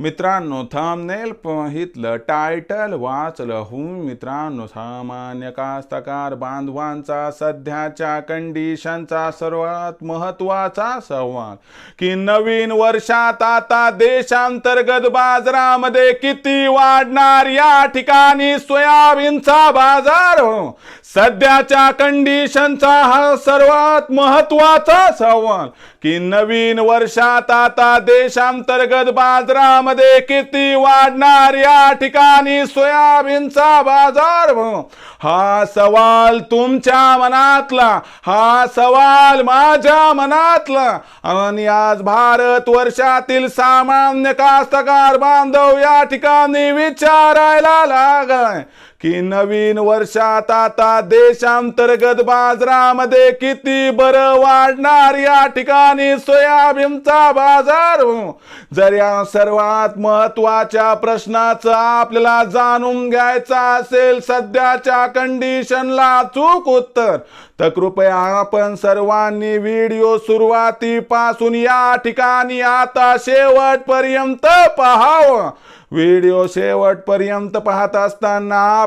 मित्रांनो thumbnail पाहितलं title वाचलं हुं. मित्रांनो सामान्य कास्तकार बांधवांचा सध्याच्या कंडिशनचा सर्वात महत्त्वाचा संवाद की नवीन वर्षात आता देशांतर्गत बाजारामध्ये किती वाढणार? या ठिकाणी सोयाबीनचा बाजार हो. सध्याच्या कंडिशनचा हा सर्वात महत्त्वाचा संवाद की नवीन वर्षात आता देशांतर्गत बाजारामध्ये किती वाढणार या ठिकाणी सोयाबीनचा बाजार? हा सवाल तुमच्या मनातला हा सवाल माझ्या मनातला. आणि आज भारत वर्षातील सामान्य कास्तकार बांधव या ठिकाणी विचारायला लागलाय की नवीन वर्षात आता देशांतर्गत बाजारामध्ये किती बरं वाढणार या ठिकाणी सोयाबीनचा बाजार हो. जर या सर्वात महत्त्वाच्या प्रश्नाचं आपल्याला जाणून घ्यायचं असेल सध्याच्या कंडिशनला चूक उत्तर तर कृपया आपण सर्वांनी व्हिडिओ सुरुवातीपासून या ठिकाणी आता शेवटपर्यंत पहावं व्हिडिओ शेवटपर्यंत पाहत असताना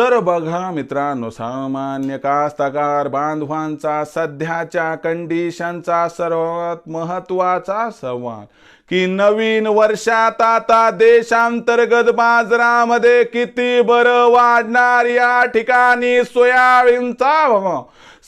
तर बघा मित्रांनो सामान्य कास्तकार बांधवांचा सध्याच्या कंडिशनचा सर्वात महत्त्वाचा संवाद की नवीन वर्षात आता देशांतर्गत बाजारामध्ये किती बरं वाढणार या ठिकाणी सोयाबीनचा? भाव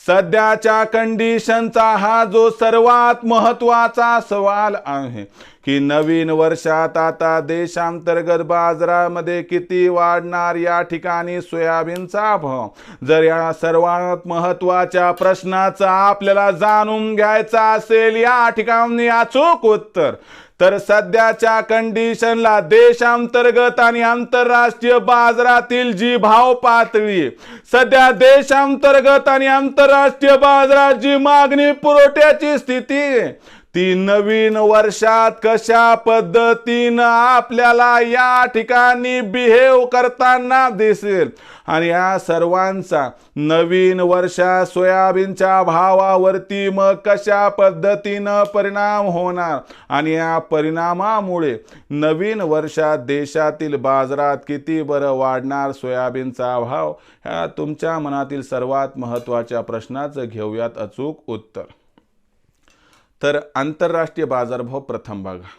सध्याच्या कंडिशनचा हा जो सर्वात महत्त्वाचा सवाल आहे की नवीन वर्षात आता देशांतर्गत बाजारामध्ये किती वाढणार या ठिकाणी सोयाबीनचा? भाव जर या सर्वात महत्त्वाच्या प्रश्नाचा आपल्याला जाणून घ्यायचा असेल या ठिकाणी अचूक उत्तर तर सध्याच्या कंडिशनला देशांतर्गत आणि आंतरराष्ट्रीय बाजारातील जी भाव पातळी सध्या देशांतर्गत आणि आंतरराष्ट्रीय बाजारात जी मागणी पुरवठ्याची स्थिती ती नवीन वर्षात कशा पद्धतीनं आपल्याला या ठिकाणी बिहेव करताना दिसेल? आणि या सर्वांचा नवीन वर्षात सोयाबीनच्या भावावरती मग कशा पद्धतीनं परिणाम होणार? आणि या परिणामामुळे नवीन वर्षात देशातील बाजारात किती बरं वाढणार सोयाबीनचा भाव? ह्या तुमच्या मनातील सर्वात महत्त्वाच्या प्रश्नाचं घेऊयात अचूक उत्तर. तर आंतरराष्ट्रीय बाजारभाव प्रथम बघा.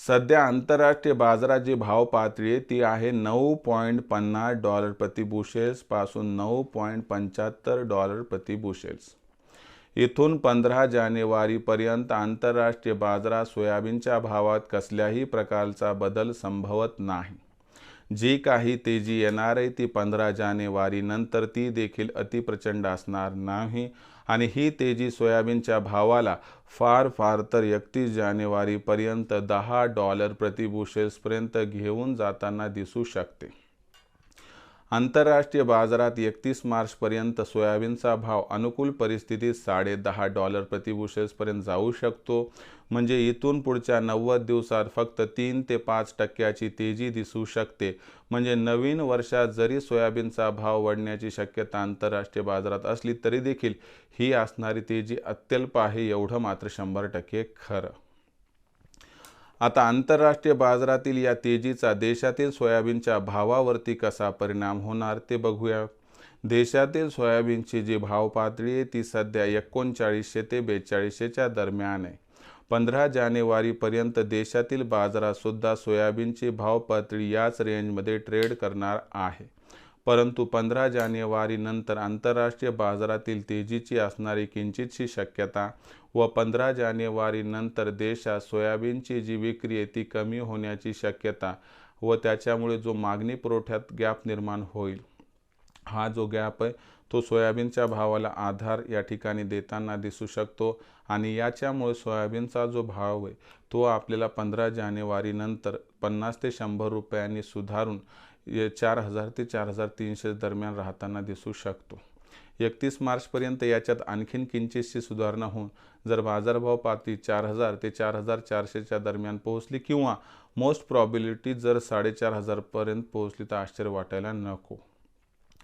सध्या आंतरराष्ट्रीय बाजारात जी भाव पातळी आहे ती आहे नऊ पॉईंट पन्नास डॉलर प्रति बुशेल्सपासून नऊ पॉईंट पंच्याहत्तर डॉलर प्रति बुशेल्स इथून पंधरा जानेवारीपर्यंत आंतरराष्ट्रीय बाजारात सोयाबीनच्या भावात कसल्याही प्रकारचा बदल संभवत नाही. जी काही तेजी येणार आहे ती पंधरा जानेवारीनंतर ती देखील अतिप्रचंड असणार नाही. आणि ही तेजी सोयाबीनच्या भावाला फार फार तर एकतीस जानेवारीपर्यंत दहा डॉलर प्रतिबुशेल्सपर्यंत घेऊन जाताना दिसू शकते. आंतरराष्ट्रीय बाजारात एकतीस मार्चपर्यंत सोयाबीनचा भाव अनुकूल परिस्थितीत साडे दहा डॉलर प्रतिबुशेसपर्यंत जाऊ शकतो. म्हणजे इथून पुढच्या नव्वद दिवसात फक्त तीन ते पाच टक्क्याची तेजी दिसू शकते. म्हणजे नवीन वर्षात जरी सोयाबीनचा भाव वाढण्याची शक्यता आंतरराष्ट्रीय बाजारात असली तरी देखील ही असणारी तेजी अत्यल्प आहे एवढं मात्र शंभर टक्के खरं. आता आंतरराष्ट्रीय बाजारातील या तेजीचा देशातील सोयाबीनच्या भावावरती कसा परिणाम होणार ते बघूया. देशातील सोयाबीनची जी भाव पातळी आहे ती सध्या एकोणचाळीसशे ते बेचाळीसशेच्या दरम्यान आहे. पंधरा जानेवारीपर्यंत देशातील बाजारातसुद्धा सोयाबीनची भाव पातळी याच रेंजमध्ये ट्रेड करणार आहे. परंतु पंधरा जानेवारीनंतर आंतरराष्ट्रीय बाजारातील तेजीची असणारी किंचितशी शक्यता व पंधरा जानेवारीनंतर देशात सोयाबीनची जी विक्री आहे ती कमी होण्याची शक्यता व त्याच्यामुळे जो मागणी पुरवठ्यात गॅप निर्माण होईल हा जो गॅप आहे तो सोयाबीनच्या भावाला आधार या ठिकाणी देताना दिसू शकतो आणि याच्यामुळे सोयाबीनचा जो भाव आहे तो आपल्याला पंधरा जानेवारीनंतर पन्नास ते शंभर रुपयांनी सुधारून चार हजार ते चार हजार तीनशे दरम्यान राहताना दिसू शकतो. एकतीस मार्चपर्यंत याच्यात आणखीन किंचितशी सुधारणा होऊन जर बाजारभाव पातळी चार हजार ते चार हजार चारशेच्या दरम्यान पोहोचली किंवा मोस्ट प्रॉबिलिटी जर साडेचार हजारपर्यंत पोहोचली तर आश्चर्य वाटायला नको.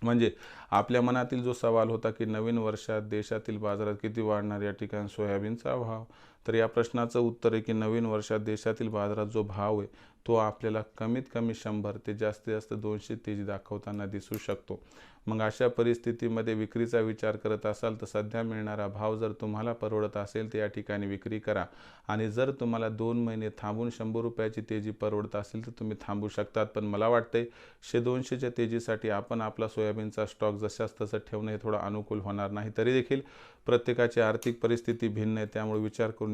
म्हणजे आपल्या मनातील जो सवाल होता की नवीन वर्षात देशातील बाजारात किती वाढणार या ठिकाणी सोयाबीनचा भाव तर या प्रश्नाचं उत्तर आहे की नवीन वर्षात देशातील बाजारात जो भाव आहे तो आपल्याला कमीत कमी शंभर ते जास्तीत जास्त दोनशे तेजी दाखवताना दिसू शकतो. मग अशा परिस्थितीमध्ये विक्रीचा विचार करत असाल तर सध्या मिळणारा भाव जर तुम्हाला परवडत असेल तर या ठिकाणी विक्री करा. आणि जर तुम्हाला दोन महिने थांबून शंभर रुपयाची तेजी परवडत असेल तर तुम्ही थांबू शकतात. पण मला वाटतंय शे दोनशेच्या तेजीसाठी आपण आपला सोयाबीनचा स्टॉक जशाच तसं ठेवणं हे थोडं अनुकूल होणार नाही. तरी देखील प्रत्येकाची आर्थिक परिस्थिती भिन्न आहे त्यामुळे विचार करून